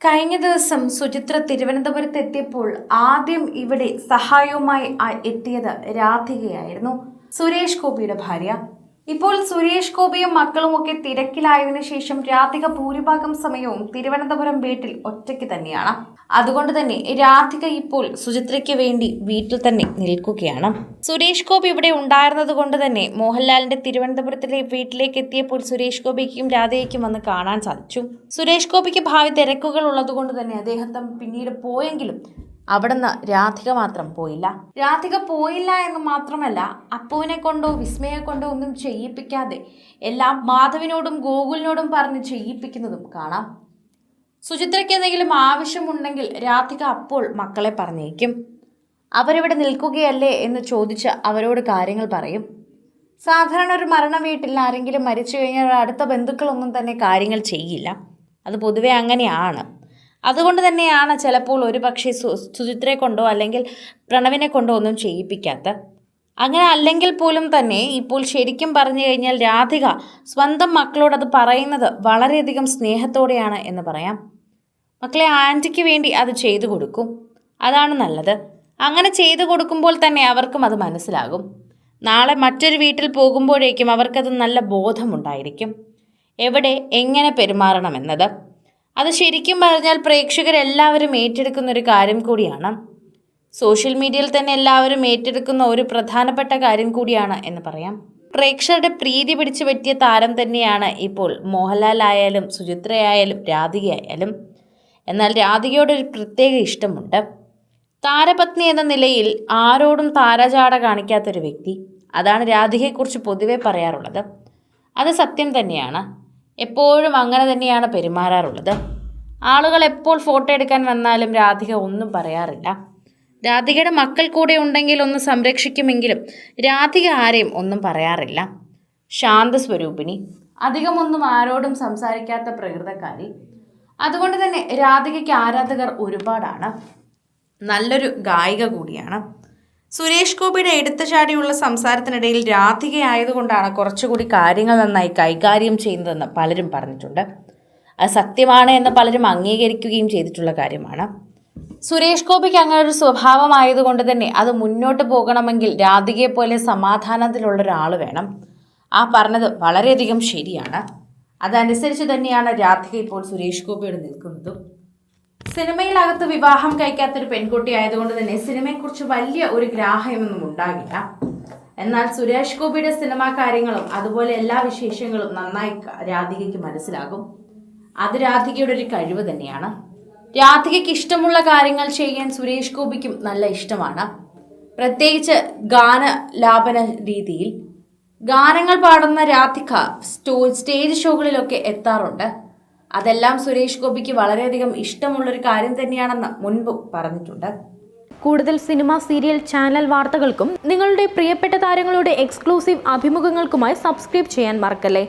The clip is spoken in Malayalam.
കഴിഞ്ഞ ദിവസം സുചിത്ര തിരുവനന്തപുരത്ത് എത്തിയപ്പോൾ ആദ്യം ഇവിടെ സഹായവുമായി എത്തിയത് രാധികയായിരുന്നു. സുരേഷ് ഗോപിയുടെ ഭാര്യ. ഇപ്പോൾ സുരേഷ് ഗോപിയും മക്കളുമൊക്കെ തിരക്കിലായതിനു ശേഷം രാധിക ഭൂരിഭാഗം സമയവും തിരുവനന്തപുരം വീട്ടിൽ ഒറ്റയ്ക്ക് തന്നെയാണ്. അതുകൊണ്ട് തന്നെ രാധിക ഇപ്പോൾ സുചിത്രയ്ക്ക് വേണ്ടി വീട്ടിൽ തന്നെ നിൽക്കുകയാണ്. സുരേഷ് ഗോപി ഇവിടെ ഉണ്ടായിരുന്നത് കൊണ്ട് തന്നെ മോഹൻലാലിന്റെ തിരുവനന്തപുരത്തിലെ വീട്ടിലേക്ക് എത്തിയപ്പോൾ സുരേഷ് ഗോപിക്കും രാധയ്ക്കും വന്ന് കാണാൻ സാധിച്ചു. സുരേഷ് ഗോപിക്ക് ഭാവി തിരക്കുകൾ ഉള്ളതുകൊണ്ട് തന്നെ അദ്ദേഹത്തെ പിന്നീട് പോയെങ്കിലും അവിടുന്ന് രാധിക മാത്രം പോയില്ല. രാധിക പോയില്ല എന്ന് മാത്രമല്ല അപ്പുവിനെ കൊണ്ടോ വിസ്മയെ കൊണ്ടോ ഒന്നും ചെയ്യിപ്പിക്കാതെ എല്ലാം മാധവിനോടും ഗോകുലിനോടും പറഞ്ഞ് ചെയ്യിപ്പിക്കുന്നതും കാണാം. സുചിത്രയ്ക്ക് എന്തെങ്കിലും ആവശ്യമുണ്ടെങ്കിൽ രാധിക അപ്പോൾ മക്കളെ പറഞ്ഞേക്കും. അവരിവിടെ നിൽക്കുകയല്ലേ എന്ന് ചോദിച്ച് അവരോട് കാര്യങ്ങൾ പറയും. സാധാരണ ഒരു മരണ വീട്ടിൽ ആരെങ്കിലും മരിച്ചു കഴിഞ്ഞാൽ അടുത്ത ബന്ധുക്കളൊന്നും തന്നെ കാര്യങ്ങൾ ചെയ്യില്ല. അത് പൊതുവെ അങ്ങനെയാണ്. അതുകൊണ്ട് തന്നെയാണ് ചിലപ്പോൾ ഒരു പക്ഷേ സു സുചിത്രയെ കൊണ്ടോ അല്ലെങ്കിൽ പ്രണവിനെ കൊണ്ടോ ഒന്നും ചെയ്യിപ്പിക്കാത്ത അങ്ങനെ അല്ലെങ്കിൽ പോലും തന്നെ ഇപ്പോൾ ശരിക്കും പറഞ്ഞു കഴിഞ്ഞാൽ രാധിക സ്വന്തം മക്കളോട് അത് പറയുന്നത് വളരെയധികം സ്നേഹത്തോടെയാണ് എന്ന് പറയാം. മക്കളെ ആന്റിക്ക് വേണ്ടി അത് ചെയ്തു കൊടുക്കും. അതാണ് നല്ലത്. അങ്ങനെ ചെയ്തു കൊടുക്കുമ്പോൾ തന്നെ അവർക്കും അത് മനസ്സിലാകും. നാളെ മറ്റൊരു വീട്ടിൽ പോകുമ്പോഴേക്കും അവർക്കത് നല്ല ബോധമുണ്ടായിരിക്കും. എവിടെ എങ്ങനെ പെരുമാറണമെന്നത് അത് ശരിക്കും പറഞ്ഞാൽ പ്രേക്ഷകരെല്ലാവരും ഏറ്റെടുക്കുന്ന ഒരു കാര്യം കൂടിയാണ്. സോഷ്യൽ മീഡിയയിൽ തന്നെ എല്ലാവരും ഏറ്റെടുക്കുന്ന ഒരു പ്രധാനപ്പെട്ട കാര്യം കൂടിയാണ് എന്ന് പറയാം. പ്രേക്ഷകരുടെ പ്രീതി പിടിച്ചു പറ്റിയ താരം തന്നെയാണ് ഇപ്പോൾ മോഹൻലാൽ ആയാലും സുചിത്രയായാലും രാധികയായാലും. എന്നാൽ രാധികയോട് ഒരു പ്രത്യേക ഇഷ്ടമുണ്ട്. താരപത്നി എന്ന നിലയിൽ ആരോടും താരജാട കാണിക്കാത്തൊരു വ്യക്തി. അതാണ് രാധികയെക്കുറിച്ച് പൊതുവെ പറയാറുള്ളത്. അത് സത്യം തന്നെയാണ്. എപ്പോഴും അങ്ങനെ തന്നെയാണ് പെരുമാറാറുള്ളത്. ആളുകൾ എപ്പോൾ ഫോട്ടോ എടുക്കാൻ വന്നാലും രാധിക ഒന്നും പറയാറില്ല. രാധികയുടെ മക്കൾ കൂടെ ഉണ്ടെങ്കിൽ ഒന്ന് സംരക്ഷിക്കുമെങ്കിലും രാധിക ആരെയും ഒന്നും പറയാറില്ല. ശാന്ത സ്വരൂപിണി അധികമൊന്നും ആരോടും സംസാരിക്കാത്ത പ്രകൃതക്കാരി. അതുകൊണ്ട് തന്നെ രാധികയ്ക്ക് ആരാധകർ ഒരുപാടാണ്. നല്ലൊരു ഗായിക കൂടിയാണ്. സുരേഷ് ഗോപിയുടെ എടുത്തുചാടിയുള്ള സംസാരത്തിനിടയിൽ രാധികയായതുകൊണ്ടാണ് കുറച്ചുകൂടി കാര്യങ്ങൾ നന്നായി കൈകാര്യം ചെയ്യുന്നതെന്ന് പലരും പറഞ്ഞിട്ടുണ്ട്. അത് സത്യമാണ് എന്ന് പലരും അംഗീകരിക്കുകയും ചെയ്തിട്ടുള്ള കാര്യമാണ്. സുരേഷ് ഗോപിക്ക് അങ്ങനെ ഒരു സ്വഭാവമായതുകൊണ്ട് തന്നെ അത് മുന്നോട്ട് പോകണമെങ്കിൽ രാധികയെ പോലെ സമാധാനത്തിലുള്ള ഒരാൾ വേണം. ആ പറഞ്ഞത് വളരെയധികം ശരിയാണ്. അതനുസരിച്ച് തന്നെയാണ് രാധിക ഇപ്പോൾ സുരേഷ് ഗോപിയോട് നിൽക്കുന്നതും. സിനിമയിലകത്ത് വിവാഹം കഴിക്കാത്തൊരു പെൺകുട്ടി ആയതുകൊണ്ട് തന്നെ സിനിമയെക്കുറിച്ച് വലിയ ഒരു ഗ്രാഹ്യമൊന്നും ഉണ്ടാകില്ല. എന്നാൽ സുരേഷ് ഗോപിയുടെ സിനിമാ കാര്യങ്ങളും അതുപോലെ എല്ലാ വിശേഷങ്ങളും നന്നായി രാധികയ്ക്ക് മനസ്സിലാകും. അത് രാധികയുടെ ഒരു കഴിവ് തന്നെയാണ്. രാധികയ്ക്ക് ഇഷ്ടമുള്ള കാര്യങ്ങൾ ചെയ്യാൻ സുരേഷ് ഗോപിക്കും നല്ല ഇഷ്ടമാണ്. പ്രത്യേകിച്ച് ഗാന ലാപന രീതിയിൽ. ഗാനങ്ങൾ പാടുന്ന രാധിക സ്റ്റോ സ്റ്റേജ് ഷോകളിലൊക്കെ എത്താറുണ്ട്. അതെല്ലാം സുരേഷ് ഗോപിക്ക് വളരെയധികം ഇഷ്ടമുള്ളൊരു കാര്യം തന്നെയാണെന്ന് മുൻപ് പറഞ്ഞിട്ടുണ്ട്. കൂടുതൽ സിനിമ സീരിയൽ ചാനൽ വാർത്തകൾക്കും നിങ്ങളുടെ പ്രിയപ്പെട്ട താരങ്ങളുടെ എക്സ്ക്ലൂസീവ് അഭിമുഖങ്ങൾക്കുമായി സബ്സ്ക്രൈബ് ചെയ്യാൻ മറക്കല്ലേ?